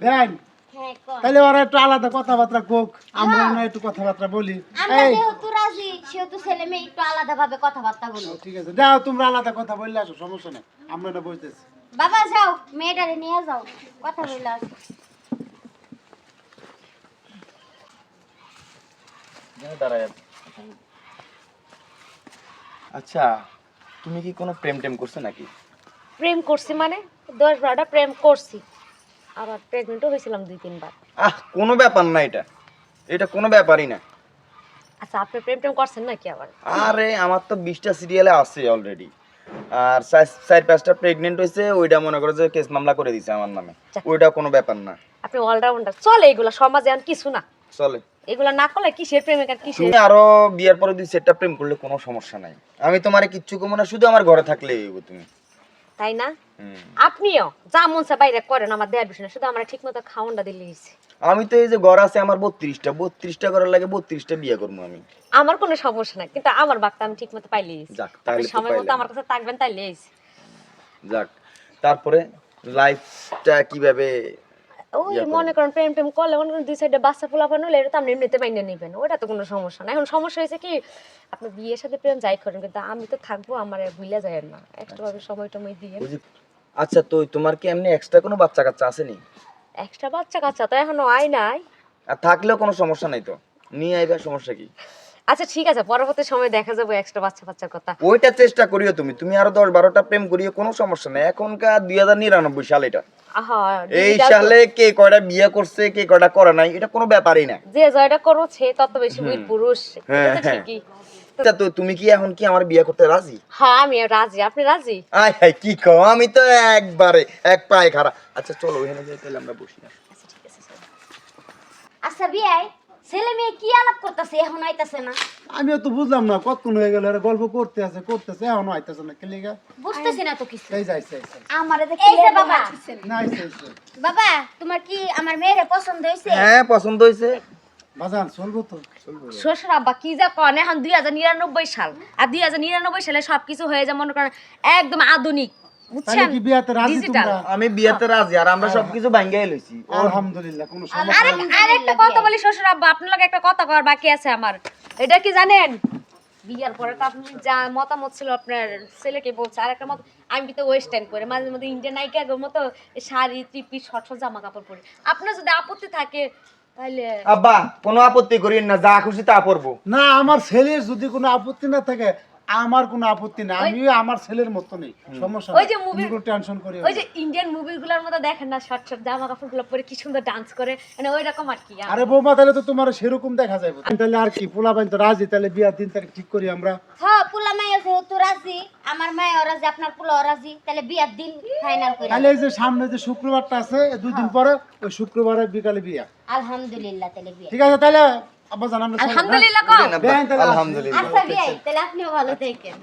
হ্যাঁ তাহলে ওরা একটু আলাদা কথাবার্তা কোক আমরা না একটু কথাবার্তা বলি। এই। যেহেতু রাজি সেহেতু ছেলে মেয়ে একটু আলাদা ভাবে কথাবার্তা বলব ঠিক আছে। যাও তোমরা আলাদা কথা বললে আসো সমস্যা নেই। আমরা এটা বুঝতেছি বাবা যাও মেয়েটারে নিয়ে যাও। কথা বললে আসো। আচ্ছা তুমি কি কোনো প্রেম টেম করছ নাকি? প্রেম করছি মানে? দশ বারোটা প্রেম করছি। আবার প্রেগনেন্টও হয়েছিলাম দুই তিনবার আহ কোনো ব্যাপার না এটা। এটা কোনো ব্যাপারই না। আচ্ছা আপনি প্রেম টেম করছেন নাকি আবার? আরে আমার তো বিশটা সিরিয়ালে আছে অলরেডি আর চার- চার পাঁচটা প্রেগনেন্ট হয়েছে ওইটা মনে করো যে কেস মামলা করে দিছে আমার নামে। ওইটা কোনো ব্যাপার না। আপনি অলরাউন্ডার চলে এগুলা সমাজে আর কিছু না। চলে। এগুলা না করলে কিসের প্রেমিক আর কিসের? তুমি আরও বিয়ের পরে দুই সেটটা প্রেম করলে কোনো সমস্যা নাই। আমি তোমারে কিচ্ছু কমো না শুধু আমার ঘরে থাকলে তুমি। তাই না? আপনিও যা মন চা বাইরে করেন আমার দেয়ার বিষয় না শুধু আমরা ঠিক মতো খাওয়ানটা দিলে আমি তো এই যে ঘর আছে আমার বত্রিশটা বত্রিশটা করার লাগে বত্রিশটা বিয়ে করব আমি। আমার কোনো সমস্যা নাই কিন্তু আমার বাক্তা আমি ঠিক মতো পাইলে সময় মতো আমার কাছে থাকবেন তাইলে যাক তারপরে লাইফটা কীভাবে ওই মনে করেন প্রেম টেম করলে মনে করেন দুই সাইডে বাচ্চা পোলাপান হলে এটা তো আপনি এমনিতে মাইনে নেবেন ওটা তো কোনো সমস্যা না। এখন সমস্যা হয়েছে কি আপনি বিয়ের সাথে প্রেম যাই করেন কিন্তু আমি তো থাকব আমার ভুলে যায় না। এক্সট্রা ভাবে সময় টময় দিয়ে। আচ্ছা তো তোমার কি এমনি এক্সট্রা কোনো বাচ্চা কাচ্চা আসেনি? এক্সট্রা বাচ্চা কাচ্চা তো এখনও আয় নাই। আর থাকলেও কোনো সমস্যা নাই তো? নিয়ে আইবা সমস্যা কি? আচ্ছা ঠিক আছে পরবর্তী সময় দেখা যাবে এক্সট্রা বাচ্চা বাচ্চার কথা। ওইটা চেষ্টা করিও তুমি। তুমি আরও দশ বারোটা প্রেম করিও কোনো সমস্যা নাই। এখনকার দুই হাজার নিরানব্বই সাল এটা। এই সালে কে কয়টা বিয়ে করছে কে কয়টা করে নাই এটা কোনো ব্যাপারই না যে জয়টা সে তত বেশি বীর পুরুষ। হ্যাঁ, এটা হ্যাঁ। ঠিকই। তো তুমি কি এখন কি আমার বিয়ে করতে রাজি? হ্যাঁ আমি রাজি। আপনি রাজি? আয় হায় কি কো আমি তো একবারে এক পায়ে খারাপ আচ্ছা চলো ওখানে যাই তাহলে আমরা বসি না। আচ্ছা ঠিক আছে আচ্ছা বিয়াই। ছেলে মেয়ে কি আলাপ করতেছে? এখন আইতাছে না। আমিও তো বুঝলাম না কতক্ষণ হয়ে গেল এরা গল্প করতে আছে করতেছে এখনও আইতেছে না কেলিগা বুঝতেছি না তো কিছু। এই যাই যাই। আমারে দেখে এই যে বাবা। না আইছে বাবা তোমার কি আমার মেয়েরে পছন্দ হয়েছে? হ্যাঁ পছন্দ হয়েছে। বাজান চলবো তো। চলবো। শ্বশুর আব্বা কি যা কন এখন দুই হাজার নিরানব্বই সাল। আর দুই হাজার নিরানব্বই সালে সবকিছু হয়ে যায় মনে করেন একদম আধুনিক। তাহলে বুঝছেন কি বিয়াতে রাজি ডিজিটাল তোমরা? আমি বিয়েতে রাজি আর আমরা সবকিছু ভাঙ্গাই লইছি। আলহামদুলিল্লাহ কোনো সমস্যা আরেকটা কথা বলি শ্বশুর আব্বা আপনার লগে একটা কথা কর বাকি আছে আমার। এটা কি জানেন? বিয়ার পরে তো আপনি যা মতামত ছিল আপনার ছেলেকে বলছে আর একটা মত আমি কিন্তু ওয়েস্টার্ন করে মাঝে মধ্যে ইন্ডিয়ান মতো শাড়ি ত্রিপি শর্ট শর্ট জামা কাপড় পরে। আপনার যদি আপত্তি থাকে তাহলে আব্বা কোনো আপত্তি করিয়েন না যা খুশি তা পরবো। না আমার ছেলের যদি কোনো আপত্তি না থাকে আমার কোনো আপত্তি না আমি আমার ছেলের মতো নেই সমস্যা ওই যে কোনো টেনশন করি ওই যে ইন্ডিয়ান মুভিগুলোর মধ্যে দেখেন না শর্ট শর্ট জামা কাপড়গুলো পরে কি সুন্দর ডান্স করে মানে ওই রকম আর কি আরে বৌমা তাহলে তো তোমার সেরকম দেখা যাবে তাহলে আর কি পোলা বাইন তো রাজি তাহলে বিয়ার দিন তারিখ ঠিক করি আমরা। হ্যাঁ পুলা মাইয়া যেহেতু রাজি আমার মায়া রাজি আপনার পুলা রাজি তাহলে বিয়ার দিন ফাইনাল করে। তাহলে এই যে সামনে যে শুক্রবারটা আছে দুই দিন পরে ওই শুক্রবারে বিকালে বিয়া। আলহামদুলিল্লাহ তাহলে বিয়া। ঠিক আছে তাহলে আব্বা হ্যাঁ? আলহামদুলিল্লাহ আসি। আলহামদুলিল্লাহ আচ্ছা ভাই তাহলে আপনিও ভালো থাকেন